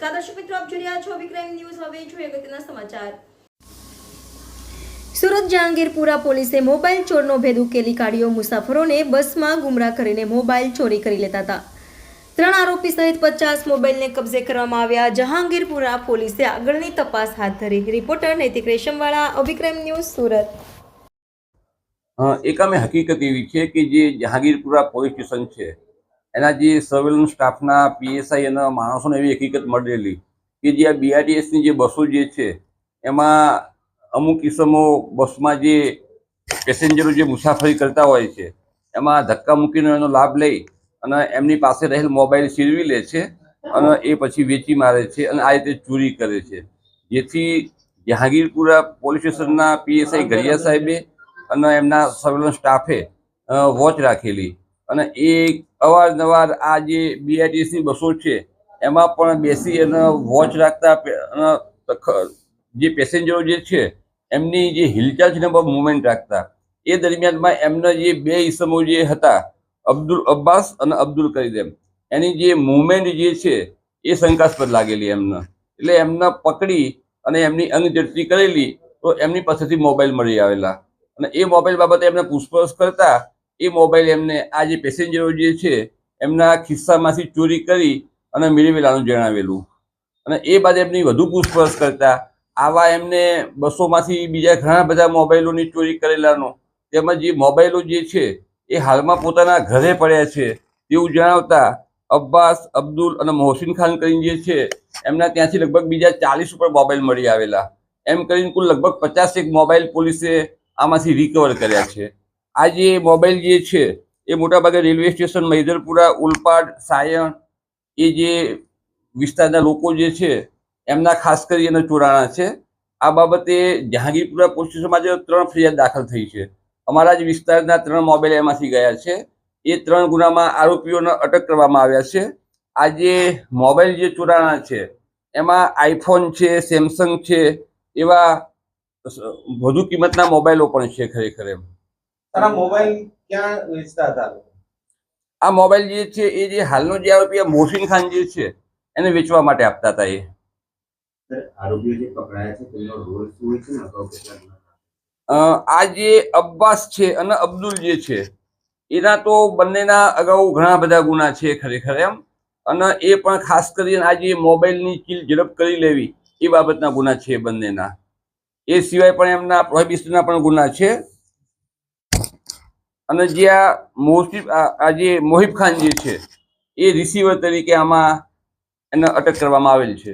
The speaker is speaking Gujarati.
નમસ્કાર, દર્શક મિત્રો, આપ જોઈ રહ્યા છો વિક્રમ ન્યૂઝ. હવે જોઈએ અગત્યના સમાચાર. સુરત જહાંગીરપુરા પોલીસે મોબાઈલ ચોરનો ભેદ ઉકેલી કાઢ્યો. મુસાફરોને બસમાં ગુમરાહ કરીને મોબાઈલ ચોરી કરી લેતા હતા. ત્રણ આરોપી સહિત પચાસ મોબાઈલને કબજે કરવામાં આવ્યા. જહાંગીરપુરા પોલીસે આગળની તપાસ હાથ ધરી. રિપોર્ટર નૈતિક રેશમવાળા, અભિક્રમ ન્યૂઝ, સુરત. એક હકીકત એવી છે કે જે જહાંગીરપુરા પોલીસ સ્ટેશન છે એના જે સર્વેલન્સ સ્ટાફના પીએસઆઈ અને માણસોને એવી હકીકત મળેલી કે જે આ બીઆરટીએસની જે બસો જે છે, એમાં અમુક કિસ્સામાં બસમાં જે પેસેન્જરો જે મુસાફરી કરતા હોય છે, એમાં ધક્કા મૂકીને એનો લાભ લઈ અને એમની પાસે રહેલ મોબાઈલ સિરવી લે છે અને એ પછી વેચી મારે છે અને આ રીતે ચોરી કરે છે. જેથી જહાંગીરપુરા પોલીસ સ્ટેશનના પીએસઆઈ ઘડિયા સાહેબે અને એમના સર્વેલન્સ સ્ટાફે વોચ રાખેલી. અને એ અવારનવાર આ જે બીઆરટીએસની બસો છે, એમાં પણ બેસી અને વોચ રાખતા જે પેસેન્જરો જે છે, એમની જે હિલચાલ છે ને મુવમેન્ટ રાખતા. એ દરમિયાનમાં એમના જે બે ઈસમો જે હતા, અબ્દુલ અબ્બાસ અને અબ્દુલ કરીદેમ એની જે મુવમેન્ટ જે છે, એ શંકાસ્પદ લાગેલી એમને. એટલે એમને પકડી અને એમની અંગઝડતી કરેલી, તો એમની પાસેથી મોબાઈલ મળી આવેલા. અને એ મોબાઈલ બાબતે એમને પૂછપરછ કરતા એ મોબાઈલ એમને, આ જે પેસેન્જરો જે છે, એમના ખિસ્સામાંથી ચોરી કરી અને મેળવેલાનું જણાવેલું. અને એ બાદ એમની વધુ પૂછપરછ કરતા, આવા એમને બસોમાંથી બીજા ઘણા બધા મોબાઈલોની ચોરી કરેલાનો, તેમજ જે મોબાઈલો જે છે, એ હાલમાં પોતાના ઘરે પડ્યા છે, તેવું જણાવતા અબ્બાસ, અબ્દુલ અને મોહસિન ખાન કરીને જે છે, એમના ત્યાંથી લગભગ બીજા ચાલીસ ઉપર મોબાઈલ મળી આવેલા. એમ કરીને કુલ લગભગ પચાસેક મોબાઈલ પોલીસે આમાંથી રિકવર કર્યા છે. આ જે મોબાઈલ જે છે, એ મોટાભાગે રેલવે સ્ટેશન મૈદરપુરા ઉલપાડ, સાયણ, એ જે વિસ્તારના લોકો જે છે, એમના ખાસ કરીને ચોરાણા છે. આ બાબતે જહાંગીરપુરા પોલીસ સ્ટેશનમાં જે ત્રણ ફરિયાદ દાખલ થઈ છે. અમારા જ વિસ્તારના ત્રણ મોબાઈલ એમાંથી ગયા છે. એ ત્રણ ગુનામાં આરોપીઓને અટક કરવામાં આવ્યા છે. આ જે મોબાઈલ જે ચોરાણા છે, એમાં આઈફોન છે, સેમસંગ છે, એવા વધુ કિંમતના મોબાઈલો પણ છે ખરેખર એમ. તારા મોબાઈલ ક્યાં વેચતા હતા આ મોબાઈલ જે છે એ જે હાલનો જે આરોપી મોહસિન ખાન જે છે એને વેચવા માટે આપતા હતા એ. આરોપીઓ જે પકડાયા છે તેમનો રોલ શું છે ને? અગાઉ કેટલા ગુના? અ, આ જે અબ્બાસ છે અને અબ્દુલ જે છે એના તો બંનેના અગાઉ ઘણા બધા ગુના છે ખરેખર એમ. અને એ પણ ખાસ કરીને આ જે મોબાઈલની ચીલ ઝડપ કરી લેવી એ બાબતના ગુના છે બંનેના. એ સિવાય પણ એમના પ્રોહિબિશનના પણ ગુના છે. અને જે આ મોહિબ આ જે મોહિબ ખાન જે છે, એ રિસીવર તરીકે આમાં એને અટક કરવામાં આવેલ છે.